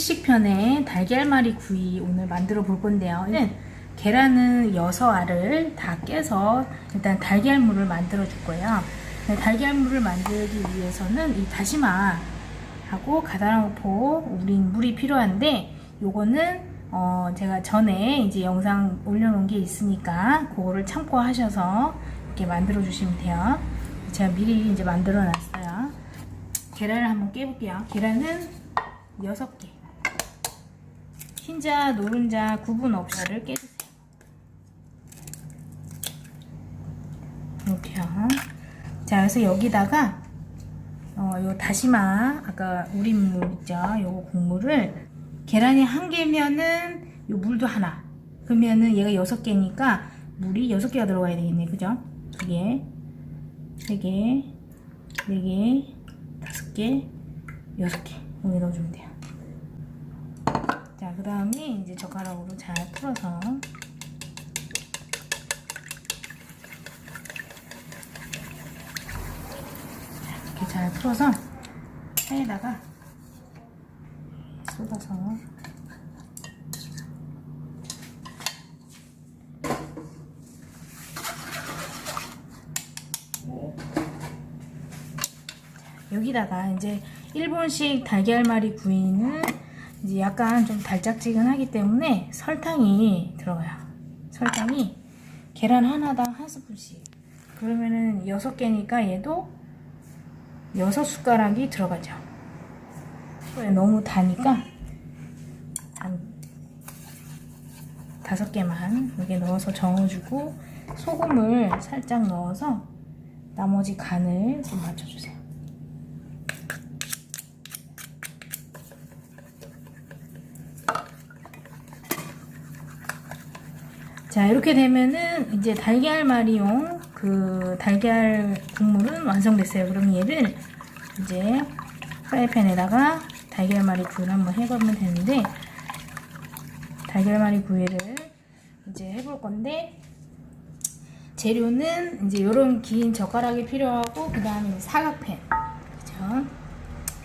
일식편의 달걀말이 구이 오늘 만들어 볼 건데요. 는 계란은 6알을 다 깨서 일단 달걀물을 만들어 줄 거예요. 네, 달걀물을 만들기 위해서는 이 다시마하고 가다랑포 우린 물이 필요한데 요거는 어 제가 전에 이제 영상 올려놓은 게 있으니까 그거를 참고하셔서 이렇게 만들어 주시면 돼요. 제가 미리 이제 만들어 놨어요. 계란을 한번 깨볼게요. 계란은 6개. 흰자, 노른자 구분 없이를 깨주세요. 이렇게요. 자, 그래서 여기다가 어, 요 다시마 아까 우린 물 있죠? 요 국물을 계란이 한 개면은 요 물도 하나. 그러면은 얘가 여섯 개니까 물이 여섯 개가 들어가야 되겠네, 그죠? 두 개, 세 개, 네 개, 다섯 개, 여섯 개. 여기 넣어주면 돼요. 자, 그 다음에 이제 젓가락으로 잘 풀어서 이렇게 잘 풀어서 사이에다가 쏟아서 여기다가 이제 일본식 달걀말이 구이는 이제 약간 좀 달짝지근하기 때문에 설탕이 들어가요. 설탕이 계란 하나당 한 스푼씩. 그러면은 여섯 개니까 얘도 여섯 숟가락이 들어가죠. 너무 다니까 한 다섯 개만 여기 넣어서 저어주고 소금을 살짝 넣어서 나머지 간을 좀 맞춰주세요. 자 이렇게 되면은 이제 달걀 말이용 그 달걀 국물은 완성됐어요. 그럼 얘를 이제 프라이팬에다가 달걀말이 구이를 한번 해보면 되는데 달걀말이 구이를 이제 해볼 건데 재료는 이제 이런 긴 젓가락이 필요하고 그 다음에 사각팬 그죠?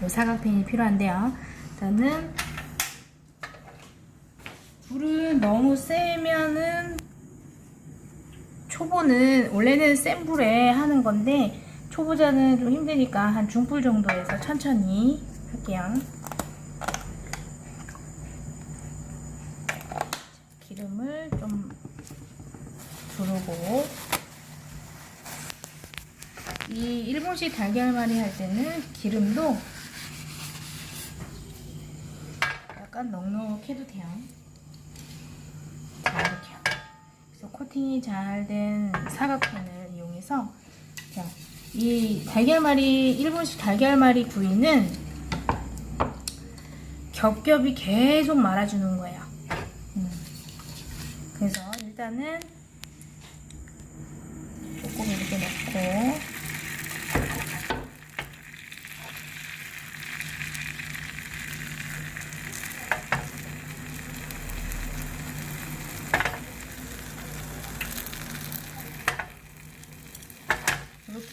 요 사각팬이 필요한데요. 일단은 불은 너무 세면은 초보는 원래는 센 불에 하는 건데 초보자는 좀 힘드니까 한 중불 정도에서 천천히 할게요. 기름을 좀 두르고 이 일본식 달걀말이 할 때는 기름도 약간 넉넉해도 돼요. 자, 이렇게요. 그래서 코팅이 잘 된 사각팬을 이용해서 자, 이 달걀말이 일본식 달걀말이 구이는 겹겹이 계속 말아주는 거예요. 음. 그래서 일단은 조금 이렇게 넣고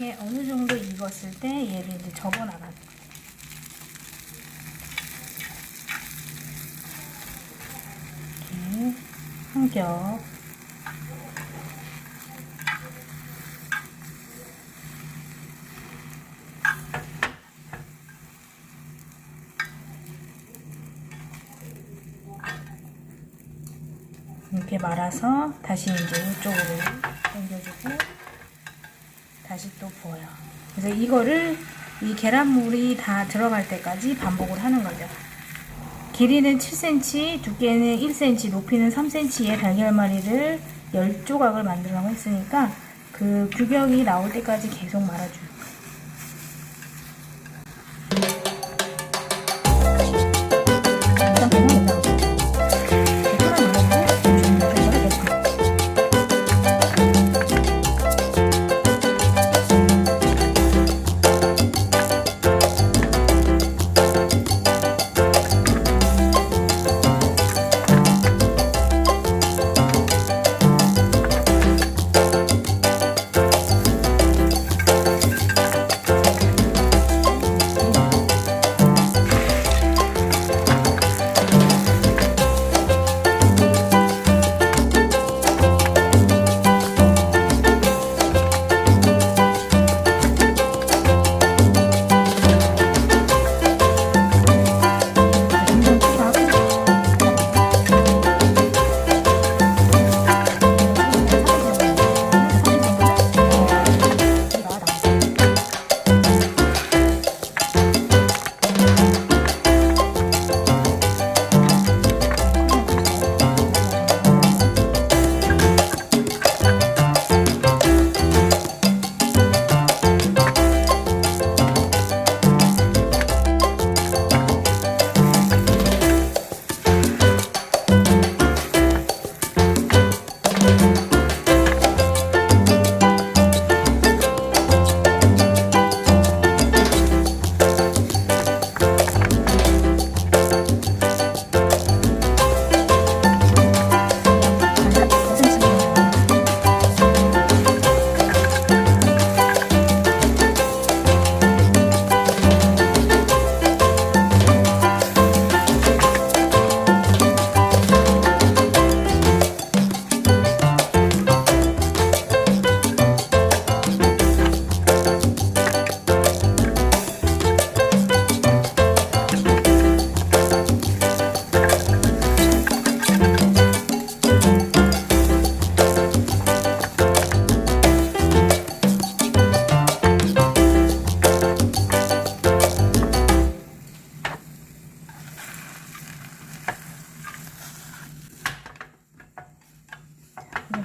이렇게 어느 정도 익었을 때 얘를 이제 접어 거예요. 이렇게 한 겹. 이렇게 말아서 다시 이제 이쪽으로 당겨주고 다시 또 부어요. 그래서 이거를 이 계란물이 다 들어갈 때까지 반복을 하는 거죠. 길이는 7cm, 두께는 1cm, 높이는 3cm의 달걀말이를 10조각을 만들라고 했으니까 그 규격이 나올 때까지 계속 말아줘요. 일단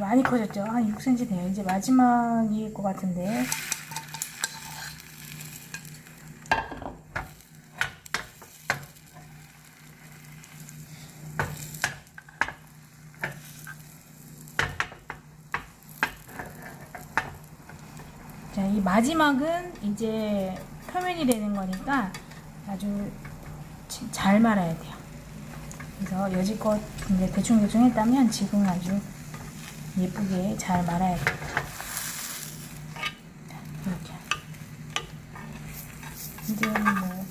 많이 커졌죠? 한 6cm 돼요. 이제 마지막일 것 같은데. 자, 이 마지막은 이제 표면이 되는 거니까 아주 지- 잘 말아야 돼요. 그래서 여지껏 이제 대충대충 했다면 지금 아주 예쁘게 잘 말아야 돼요. 이렇게. 이제 뭐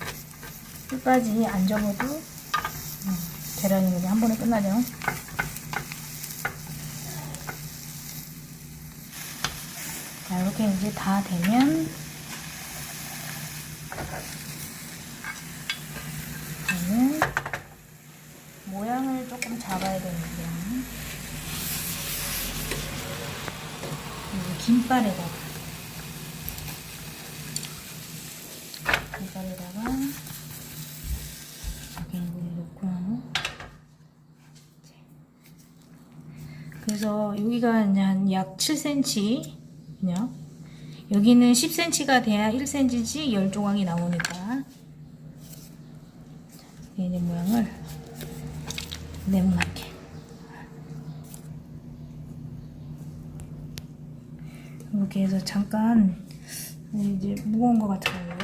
끝까지 안 접어도 음, 계란이 그냥 한 번에 끝나죠. 자, 이렇게 이제 다 되면 모양을 조금 잡아야 되는데요. 이제 김발에다가. 김발에다가 여기 이걸 넣고요. 그래서 여기가 한 약 7cm 그냥. 여기는 10cm가 돼야 1cm지 10조각이 나오니까. 이제 모양을 네모 해서 잠깐 이제 무거운 것 같아요.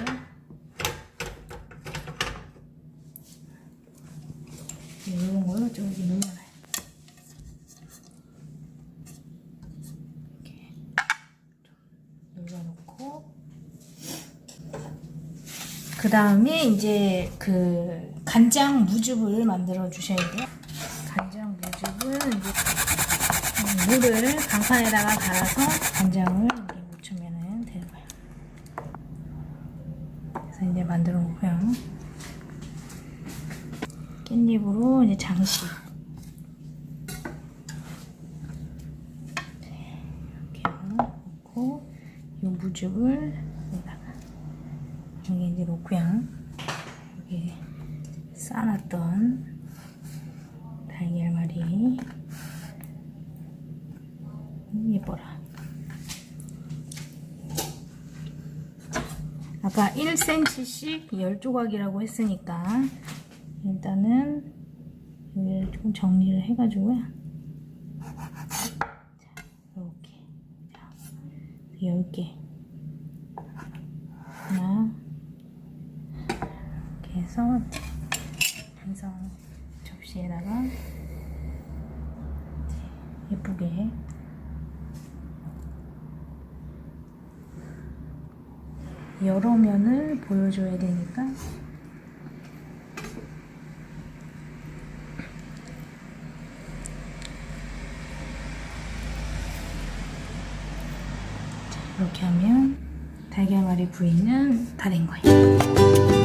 이런 걸로 좀 이렇게 눌러놔요. 이렇게 좀 눌러놓고 그 다음에 이제 그 간장 무즙을 만들어 주셔야 돼요. 간장 무즙은 이제 음, 물을 강판에다가 갈아서 간장을 묻히면 되는 거예요. 그래서 이제 만들어 놓고요. 깻잎으로 이제 장식. 이 무즙을 여기다가 여기 이제 놓고요. 여기 싸놨던 달걀말이 예뻐라. 아까 1cm씩 10조각이라고 했으니까 일단은 여기를 조금 정리를 해가지고요. 자, 이렇게. 자, 10개. 하나. 이렇게 해서 완성 접시에다가 예쁘게 여러 면을 보여줘야 되니까 자, 이렇게 하면 달걀말이 구이는 다 된 거예요.